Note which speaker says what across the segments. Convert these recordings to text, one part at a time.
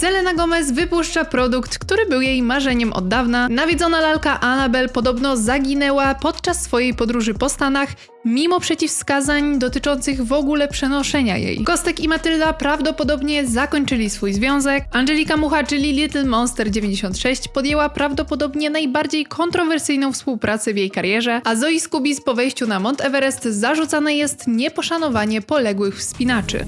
Speaker 1: Selena Gomez wypuszcza produkt, który był jej marzeniem od dawna. Nawiedzona lalka Annabelle podobno zaginęła podczas swojej podróży po Stanach, mimo przeciwwskazań dotyczących w ogóle przenoszenia jej. Kostek i Matylda prawdopodobnie zakończyli swój związek. Angelika Mucha, czyli Little Monster 96, podjęła prawdopodobnie najbardziej kontrowersyjną współpracę w jej karierze, a Zoe Scubis po wejściu na Mount Everest zarzucane jest nieposzanowanie poległych wspinaczy.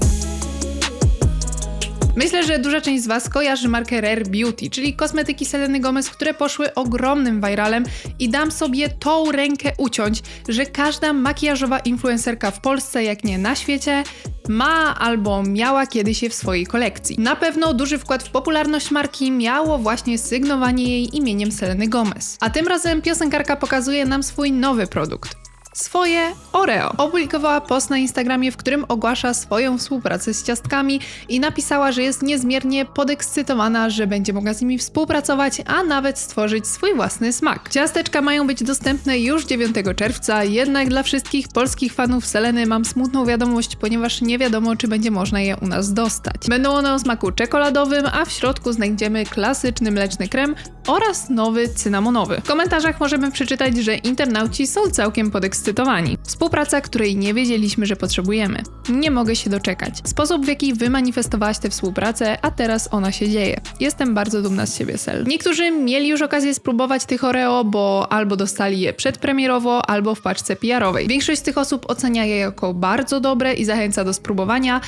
Speaker 1: Myślę, że duża część z Was kojarzy markę Rare Beauty, czyli kosmetyki Seleny Gomez, które poszły ogromnym viralem i dam sobie tą rękę uciąć, że każda makijażowa influencerka w Polsce, jak nie na świecie, ma albo miała kiedyś je w swojej kolekcji. Na pewno duży wkład w popularność marki miało właśnie sygnowanie jej imieniem Seleny Gomez. A tym razem piosenkarka pokazuje nam swój nowy produkt swoje Oreo. Opublikowała post na Instagramie, w którym ogłasza swoją współpracę z ciastkami i napisała, że jest niezmiernie podekscytowana, że będzie mogła z nimi współpracować, a nawet stworzyć swój własny smak. Ciasteczka mają być dostępne już 9 czerwca, jednak dla wszystkich polskich fanów Seleny mam smutną wiadomość, ponieważ nie wiadomo, czy będzie można je u nas dostać. Będą one o smaku czekoladowym, a w środku znajdziemy klasyczny mleczny krem oraz nowy cynamonowy. W komentarzach możemy przeczytać, że internauci są całkiem podekscytowani. Współpraca, której nie wiedzieliśmy, że potrzebujemy. Nie mogę się doczekać. Sposób, w jaki wymanifestowałaś tę współpracę, a teraz ona się dzieje. Jestem bardzo dumna z siebie, Sel. Niektórzy mieli już okazję spróbować tych Oreo, bo albo dostali je przedpremierowo, albo w paczce PR-owej. Większość z tych osób ocenia je jako bardzo dobre i zachęca do spróbowania,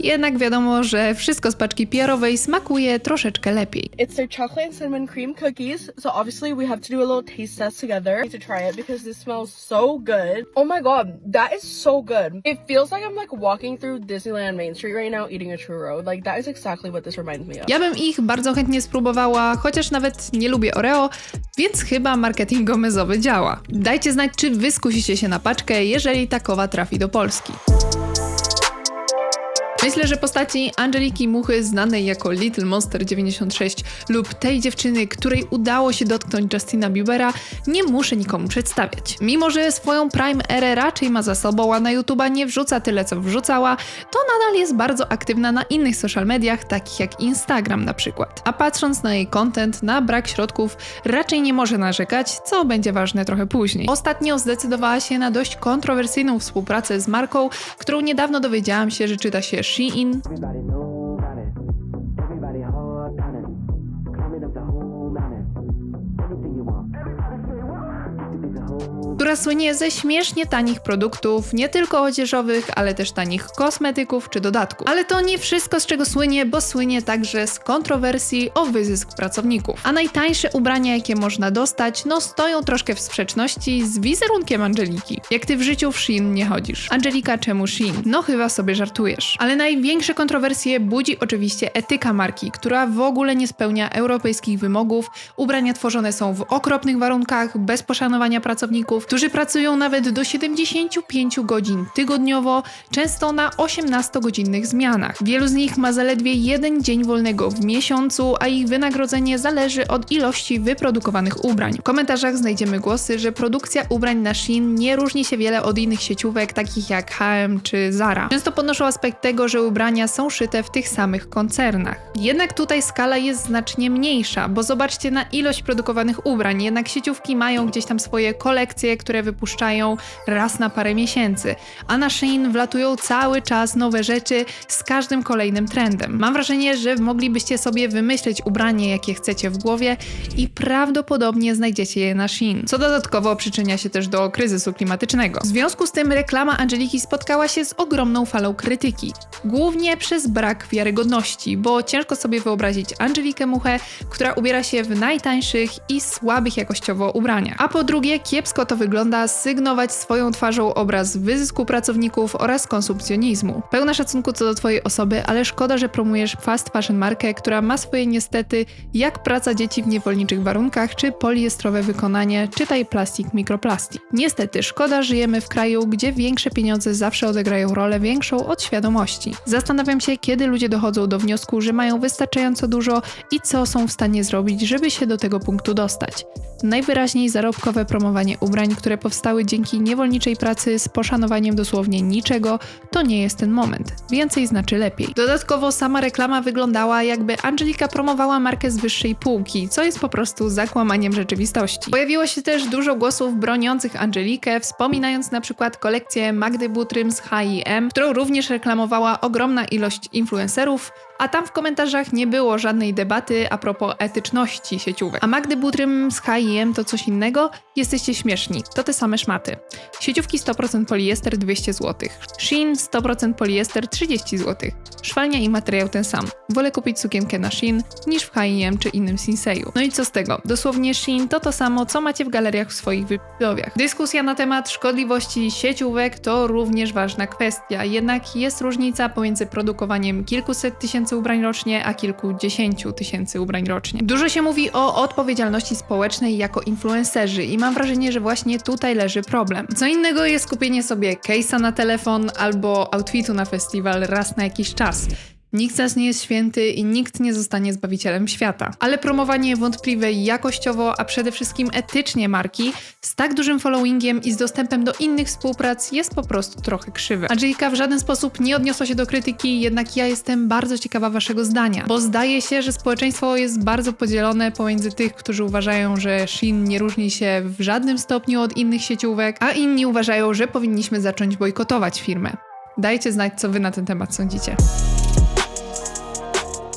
Speaker 1: jednak wiadomo, że wszystko z paczki PR-owej smakuje troszeczkę lepiej.
Speaker 2: It's their chocolate cinnamon cream cookies. So obviously we have to do a little taste test together. To try it because this smells so good. Oh my god, that is so good. It feels like I'm like walking through Disneyland Main Street right now eating a churro. Like that is exactly what this reminds me of.
Speaker 1: Ja bym ich bardzo chętnie spróbowała, chociaż nawet nie lubię Oreo, więc chyba marketing gomezowy działa. Dajcie znać, czy wy skusicie się na paczkę, jeżeli takowa trafi do Polski. Myślę, że postaci Angeliki Muchy, znanej jako Little Monster 96 lub tej dziewczyny, której udało się dotknąć Justina Biebera, nie muszę nikomu przedstawiać. Mimo, że swoją prime erę raczej ma za sobą, a na YouTube'a nie wrzuca tyle, co wrzucała, to nadal jest bardzo aktywna na innych social mediach, takich jak Instagram na przykład. A patrząc na jej content, na brak środków, raczej nie może narzekać, co będzie ważne trochę później. Ostatnio zdecydowała się na dość kontrowersyjną współpracę z marką, którą niedawno dowiedziałam się, że czyta się Shein. Która słynie ze śmiesznie tanich produktów, nie tylko odzieżowych, ale też tanich kosmetyków czy dodatków. Ale to nie wszystko, z czego słynie, bo słynie także z kontrowersji o wyzysk pracowników. A najtańsze ubrania, jakie można dostać, no stoją troszkę w sprzeczności z wizerunkiem Angeliki. Jak ty w życiu w Shein nie chodzisz. Angelika, czemu Shein? No chyba sobie żartujesz. Ale największe kontrowersje budzi oczywiście etyka marki, która w ogóle nie spełnia europejskich wymogów. Ubrania tworzone są w okropnych warunkach, bez poszanowania pracowników, którzy pracują nawet do 75 godzin tygodniowo, często na 18-godzinnych zmianach. Wielu z nich ma zaledwie jeden dzień wolnego w miesiącu, a ich wynagrodzenie zależy od ilości wyprodukowanych ubrań. W komentarzach znajdziemy głosy, że produkcja ubrań na Shein nie różni się wiele od innych sieciówek, takich jak H&M czy Zara. Często podnoszą aspekt tego, że ubrania są szyte w tych samych koncernach. Jednak tutaj skala jest znacznie mniejsza, bo zobaczcie na ilość produkowanych ubrań, jednak sieciówki mają gdzieś tam swoje kolekcje, które wypuszczają raz na parę miesięcy, a na Shein wlatują cały czas nowe rzeczy z każdym kolejnym trendem. Mam wrażenie, że moglibyście sobie wymyśleć ubranie, jakie chcecie w głowie i prawdopodobnie znajdziecie je na Shein, co dodatkowo przyczynia się też do kryzysu klimatycznego. W związku z tym reklama Angeliki spotkała się z ogromną falą krytyki, głównie przez brak wiarygodności, bo ciężko sobie wyobrazić Angelikę Muchę, która ubiera się w najtańszych i słabych jakościowo ubraniach. A po drugie, kiepsko to wygląda sygnować swoją twarzą obraz wyzysku pracowników oraz konsumpcjonizmu. Pełna szacunku co do twojej osoby, ale szkoda, że promujesz fast fashion markę, która ma swoje niestety jak praca dzieci w niewolniczych warunkach, czy poliestrowe wykonanie, czytaj plastik, mikroplastik. Niestety, szkoda, żyjemy w kraju, gdzie większe pieniądze zawsze odegrają rolę większą od świadomości. Zastanawiam się, kiedy ludzie dochodzą do wniosku, że mają wystarczająco dużo i co są w stanie zrobić, żeby się do tego punktu dostać. Najwyraźniej zarobkowe promowanie ubrań, które które powstały dzięki niewolniczej pracy z poszanowaniem dosłownie niczego, to nie jest ten moment. Więcej znaczy lepiej. Dodatkowo sama reklama wyglądała jakby Angelika promowała markę z wyższej półki, co jest po prostu zakłamaniem rzeczywistości. Pojawiło się też dużo głosów broniących Angelikę, wspominając na przykład kolekcję Magdy Butrym z H&M, którą również reklamowała ogromna ilość influencerów, a tam w komentarzach nie było żadnej debaty a propos etyczności sieciówek. A Magdy Butrym z H&M to coś innego? Jesteście śmieszni. To te same szmaty. Sieciówki 100% poliester 200 zł. Shein 100% poliester 30 zł. Szwalnia i materiał ten sam. Wolę kupić sukienkę na Shein niż w H&M czy innym Sinseju. No i co z tego? Dosłownie Shein to to samo, co macie w galeriach w swoich wypowiach. Dyskusja na temat szkodliwości sieciówek to również ważna kwestia, jednak jest różnica pomiędzy produkowaniem kilkuset tysięcy ubrań rocznie, a kilkudziesięciu tysięcy ubrań rocznie. Dużo się mówi o odpowiedzialności społecznej jako influencerzy i mam wrażenie, że właśnie tutaj leży problem. Co innego jest kupienie sobie case'a na telefon albo outfitu na festiwal raz na jakiś czas. Nikt z nas nie jest święty i nikt nie zostanie zbawicielem świata. Ale promowanie wątpliwej jakościowo, a przede wszystkim etycznie marki z tak dużym followingiem i z dostępem do innych współprac jest po prostu trochę krzywe. Angelika w żaden sposób nie odniosła się do krytyki, jednak ja jestem bardzo ciekawa waszego zdania, bo zdaje się, że społeczeństwo jest bardzo podzielone pomiędzy tych, którzy uważają, że Shein nie różni się w żadnym stopniu od innych sieciówek, a inni uważają, że powinniśmy zacząć bojkotować firmę. Dajcie znać, co wy na ten temat sądzicie.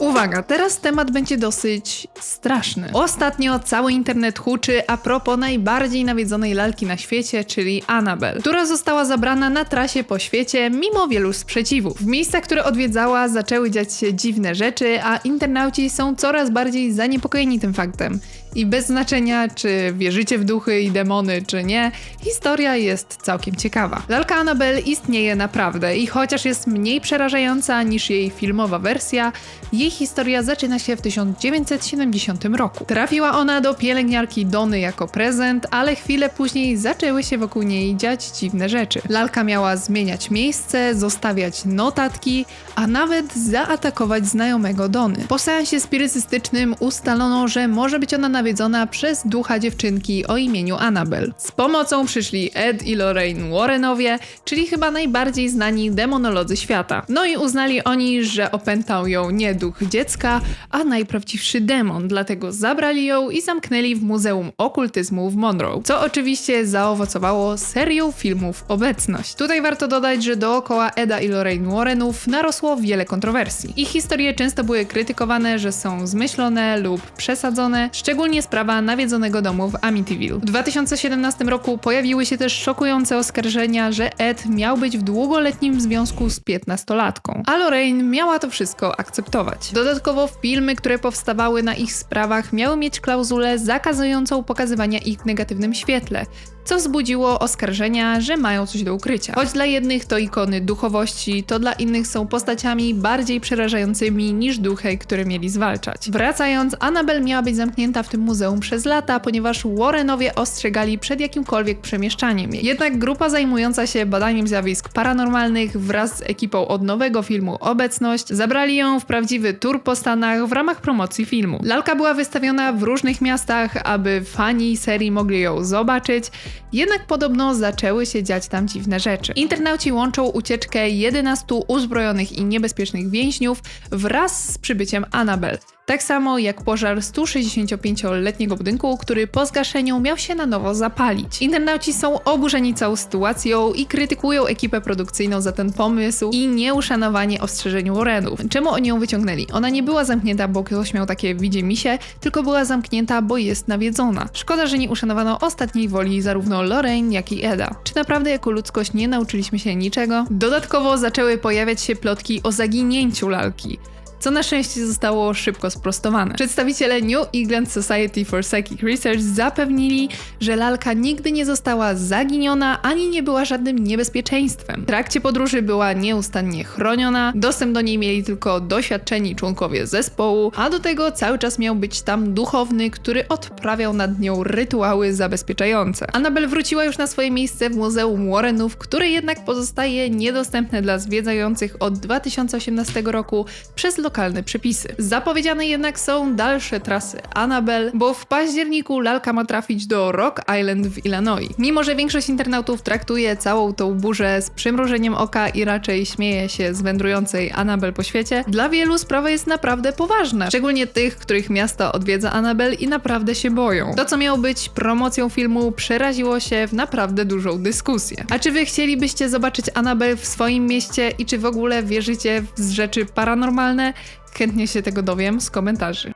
Speaker 1: Uwaga, teraz temat będzie dosyć straszny. Ostatnio cały internet huczy a propos najbardziej nawiedzonej lalki na świecie, czyli Annabelle, która została zabrana na trasie po świecie mimo wielu sprzeciwów. W miejscach, które odwiedzała, zaczęły dziać się dziwne rzeczy, a internauci są coraz bardziej zaniepokojeni tym faktem. I bez znaczenia, czy wierzycie w duchy i demony, czy nie, historia jest całkiem ciekawa. Lalka Annabelle istnieje naprawdę i chociaż jest mniej przerażająca niż jej filmowa wersja, jej historia zaczyna się w 1970 roku. Trafiła ona do pielęgniarki Dony jako prezent, ale chwilę później zaczęły się wokół niej dziać dziwne rzeczy. Lalka miała zmieniać miejsce, zostawiać notatki, a nawet zaatakować znajomego Dony. Po seansie spirytystycznym ustalono, że może być ona nawiedzona przez ducha dziewczynki o imieniu Annabelle. Z pomocą przyszli Ed i Lorraine Warrenowie, czyli chyba najbardziej znani demonolodzy świata. No i uznali oni, że opętał ją nie duch dziecka, a najprawdziwszy demon, dlatego zabrali ją i zamknęli w Muzeum Okultyzmu w Monroe, co oczywiście zaowocowało serią filmów Obecność. Tutaj warto dodać, że dookoła Eda i Lorraine Warrenów narosło wiele kontrowersji. Ich historie często były krytykowane, że są zmyślone lub przesadzone, szczególnie sprawa nawiedzonego domu w Amityville. W 2017 roku pojawiły się też szokujące oskarżenia, że Ed miał być w długoletnim związku z 15-latką, a Lorraine miała to wszystko akceptować. Dodatkowo filmy, które powstawały na ich sprawach miały mieć klauzulę zakazującą pokazywania ich w negatywnym świetle, co wzbudziło oskarżenia, że mają coś do ukrycia. Choć dla jednych to ikony duchowości, to dla innych są postaciami bardziej przerażającymi niż duchy, które mieli zwalczać. Wracając, Annabelle miała być zamknięta w tym muzeum przez lata, ponieważ Warrenowie ostrzegali przed jakimkolwiek przemieszczaniem jej. Jednak grupa zajmująca się badaniem zjawisk paranormalnych wraz z ekipą od nowego filmu Obecność zabrali ją w prawdziwy tour po Stanach w ramach promocji filmu. Lalka była wystawiona w różnych miastach, aby fani serii mogli ją zobaczyć, jednak podobno zaczęły się dziać tam dziwne rzeczy. Internauci łączą ucieczkę 11 uzbrojonych i niebezpiecznych więźniów wraz z przybyciem Annabelle. Tak samo jak pożar 165-letniego budynku, który po zgaszeniu miał się na nowo zapalić. Internauci są oburzeni całą sytuacją i krytykują ekipę produkcyjną za ten pomysł i nieuszanowanie ostrzeżeń Warrenów. Czemu oni ją wyciągnęli? Ona nie była zamknięta, bo ktoś miał takie widzie misie, tylko była zamknięta, bo jest nawiedzona. Szkoda, że nie uszanowano ostatniej woli zarówno Lorraine, jak i Eda. Czy naprawdę jako ludzkość nie nauczyliśmy się niczego? Dodatkowo zaczęły pojawiać się plotki o zaginięciu lalki co na szczęście zostało szybko sprostowane. Przedstawiciele New England Society for Psychic Research zapewnili, że lalka nigdy nie została zaginiona ani nie była żadnym niebezpieczeństwem. W trakcie podróży była nieustannie chroniona, dostęp do niej mieli tylko doświadczeni członkowie zespołu, a do tego cały czas miał być tam duchowny, który odprawiał nad nią rytuały zabezpieczające. Annabelle wróciła już na swoje miejsce w Muzeum Warrenów, które jednak pozostaje niedostępne dla zwiedzających od 2018 roku przez lokalne przepisy. Zapowiedziane jednak są dalsze trasy Annabelle, bo w październiku lalka ma trafić do Rock Island w Illinois. Mimo, że większość internautów traktuje całą tą burzę z przymrużeniem oka i raczej śmieje się z wędrującej Annabelle po świecie, dla wielu sprawa jest naprawdę poważna. Szczególnie tych, których miasto odwiedza Annabelle i naprawdę się boją. To, co miało być promocją filmu, przeraziło się w naprawdę dużą dyskusję. A czy wy chcielibyście zobaczyć Annabelle w swoim mieście i czy w ogóle wierzycie w rzeczy paranormalne? Chętnie się tego dowiem z komentarzy.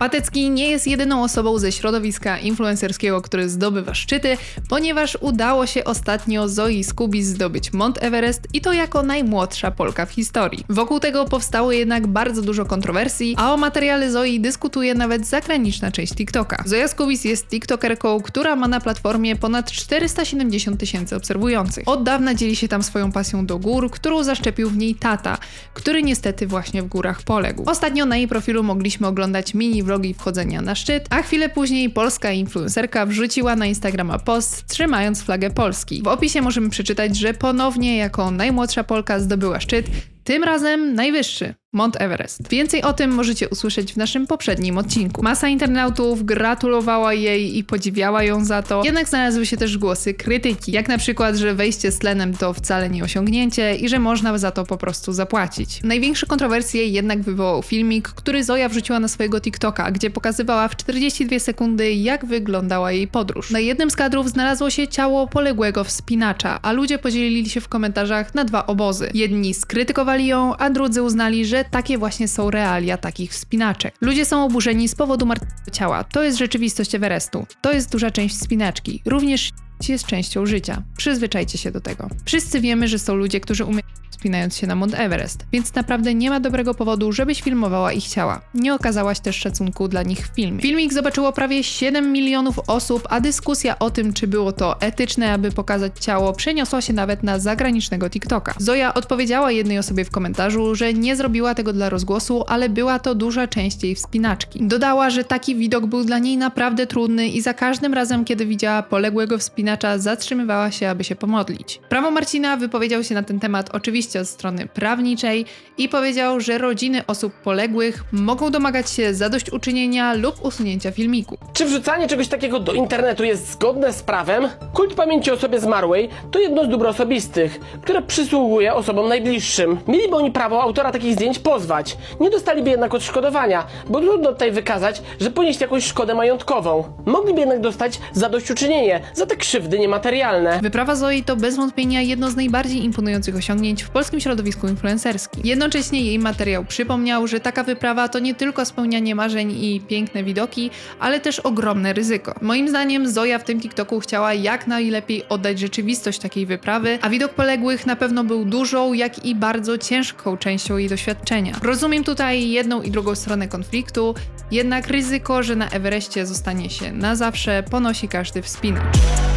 Speaker 1: Patecki nie jest jedyną osobą ze środowiska influencerskiego, który zdobywa szczyty, ponieważ udało się ostatnio Zoi Skubis zdobyć Mount Everest i to jako najmłodsza Polka w historii. Wokół tego powstało jednak bardzo dużo kontrowersji, a o materiale Zoi dyskutuje nawet zagraniczna część TikToka. Zoja Skubis jest TikTokerką, która ma na platformie ponad 470 tysięcy obserwujących. Od dawna dzieli się tam swoją pasją do gór, którą zaszczepił w niej tata, który niestety właśnie w górach poległ. Ostatnio na jej profilu mogliśmy oglądać mini vlogi wchodzenia na szczyt, a chwilę później polska influencerka wrzuciła na Instagrama post trzymając flagę Polski. W opisie możemy przeczytać, że ponownie jako najmłodsza Polka zdobyła szczyt, tym razem najwyższy. Mount Everest. Więcej o tym możecie usłyszeć w naszym poprzednim odcinku. Masa internautów gratulowała jej i podziwiała ją za to, jednak znalazły się też głosy krytyki, jak na przykład, że wejście z tlenem to wcale nie osiągnięcie i że można za to po prostu zapłacić. Największe kontrowersje jednak wywołał filmik, który Zoja wrzuciła na swojego TikToka, gdzie pokazywała w 42 sekundy, jak wyglądała jej podróż. Na jednym z kadrów znalazło się ciało poległego wspinacza, a ludzie podzielili się w komentarzach na dwa obozy. Jedni skrytykowali ją, a drudzy uznali, że takie właśnie są realia takich wspinaczek. Ludzie są oburzeni z powodu martwego ciała. To jest rzeczywistość Everestu. To jest duża część wspinaczki. Również jest częścią życia. Przyzwyczajcie się do tego. Wszyscy wiemy, że są ludzie, którzy umieją wspinając się na Mount Everest, więc naprawdę nie ma dobrego powodu, żebyś filmowała ich ciała. Nie okazałaś też szacunku dla nich w filmie. Filmik zobaczyło prawie 7 milionów osób, a dyskusja o tym, czy było to etyczne, aby pokazać ciało, przeniosła się nawet na zagranicznego TikToka. Zoja odpowiedziała jednej osobie w komentarzu, że nie zrobiła tego dla rozgłosu, ale była to duża część jej wspinaczki. Dodała, że taki widok był dla niej naprawdę trudny i za każdym razem, kiedy widziała poległego wspinacza, zatrzymywała się, aby się pomodlić. Prawo Marcina wypowiedział się na ten temat oczywiście od strony prawniczej i powiedział, że rodziny osób poległych mogą domagać się zadośćuczynienia lub usunięcia filmiku.
Speaker 3: Czy wrzucanie czegoś takiego do internetu jest zgodne z prawem? Kult pamięci o osobie zmarłej to jedno z dóbr osobistych, które przysługuje osobom najbliższym. Mieliby oni prawo autora takich zdjęć pozwać. Nie dostaliby jednak odszkodowania, bo trudno tutaj wykazać, że ponieść jakąś szkodę majątkową. Mogliby jednak dostać zadośćuczynienie za te krzywdy niematerialne.
Speaker 1: Wyprawa Zoi to bez wątpienia jedno z najbardziej imponujących osiągnięć w polskim środowisku influencerskim. Jednocześnie jej materiał przypomniał, że taka wyprawa to nie tylko spełnianie marzeń i piękne widoki, ale też ogromne ryzyko. Moim zdaniem Zoja w tym TikToku chciała jak najlepiej oddać rzeczywistość takiej wyprawy, a widok poległych na pewno był dużą, jak i bardzo ciężką częścią jej doświadczenia. Rozumiem tutaj jedną i drugą stronę konfliktu, jednak ryzyko, że na Everestie zostanie się na zawsze, ponosi każdy wspinacz.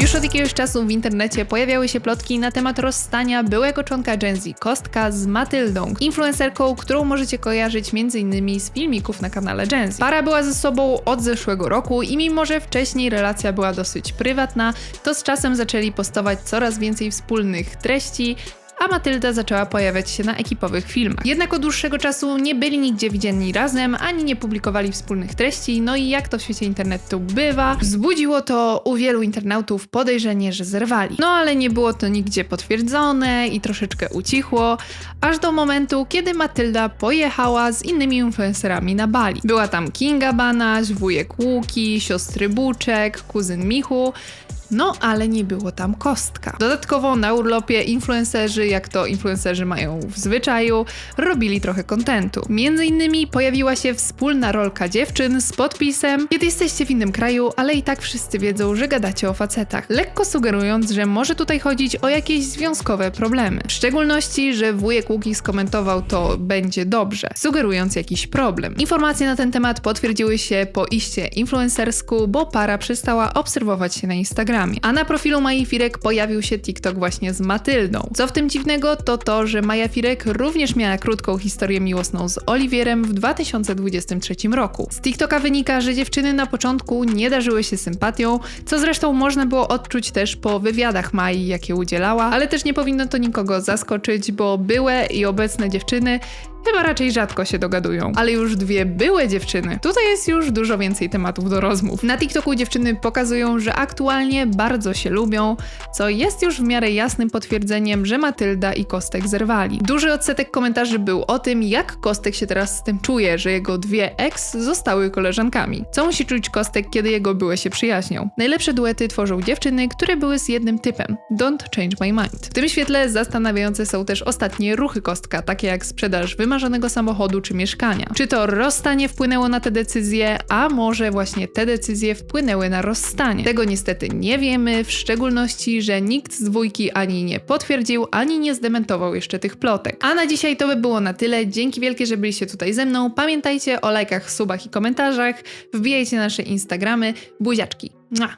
Speaker 1: Już od jakiegoś czasu w internecie pojawiały się plotki na temat rozstania byłego członka Gen Z Kostka z Matyldą, influencerką, którą możecie kojarzyć m.in. z filmików na kanale Gen Z. Para była ze sobą od zeszłego roku i mimo, że wcześniej relacja była dosyć prywatna, to z czasem zaczęli postować coraz więcej wspólnych treści, a Matylda zaczęła pojawiać się na ekipowych filmach. Jednak od dłuższego czasu nie byli nigdzie widziani razem, ani nie publikowali wspólnych treści, no i jak to w świecie internetu bywa, wzbudziło to u wielu internautów podejrzenie, że zerwali. No ale nie było to nigdzie potwierdzone i troszeczkę ucichło, aż do momentu, kiedy Matylda pojechała z innymi influencerami na Bali. Była tam Kinga Banaś, wujek Łuki, siostry Buczek, kuzyn Michu, no, ale nie było tam kostka. Dodatkowo na urlopie influencerzy, jak to influencerzy mają w zwyczaju, robili trochę kontentu. Między innymi pojawiła się wspólna rolka dziewczyn z podpisem Kiedy jesteście w innym kraju, ale i tak wszyscy wiedzą, że gadacie o facetach. Lekko sugerując, że może tutaj chodzić o jakieś związkowe problemy. W szczególności, że wujek Łuki skomentował to będzie dobrze, sugerując jakiś problem. Informacje na ten temat potwierdziły się po iście influencersku, bo para przestała obserwować się na Instagramie. A na profilu Mai Firek pojawił się TikTok właśnie z Matyldą. Co w tym dziwnego, to to, że Maja Firek również miała krótką historię miłosną z Oliwierem w 2023 roku. Z TikToka wynika, że dziewczyny na początku nie darzyły się sympatią, co zresztą można było odczuć też po wywiadach Mai, jakie udzielała, ale też nie powinno to nikogo zaskoczyć, bo byłe i obecne dziewczyny chyba raczej rzadko się dogadują. Ale już dwie były dziewczyny. Tutaj jest już dużo więcej tematów do rozmów. Na TikToku dziewczyny pokazują, że aktualnie bardzo się lubią, co jest już w miarę jasnym potwierdzeniem, że Matylda i Kostek zerwali. Duży odsetek komentarzy był o tym, jak Kostek się teraz z tym czuje, że jego dwie ex zostały koleżankami. Co musi czuć Kostek, kiedy jego były się przyjaźnią? Najlepsze duety tworzą dziewczyny, które były z jednym typem. Don't change my mind. W tym świetle zastanawiające są też ostatnie ruchy Kostka, takie jak sprzedaż wymarzonego samochodu czy mieszkania. Czy to rozstanie wpłynęło na te decyzje, a może właśnie te decyzje wpłynęły na rozstanie? Tego niestety nie wiemy, w szczególności, że nikt z dwójki ani nie potwierdził, ani nie zdementował jeszcze tych plotek. A na dzisiaj to by było na tyle. Dzięki wielkie, że byliście tutaj ze mną. Pamiętajcie o lajkach, subach i komentarzach. Wbijajcie na nasze Instagramy. Buziaczki. Mua.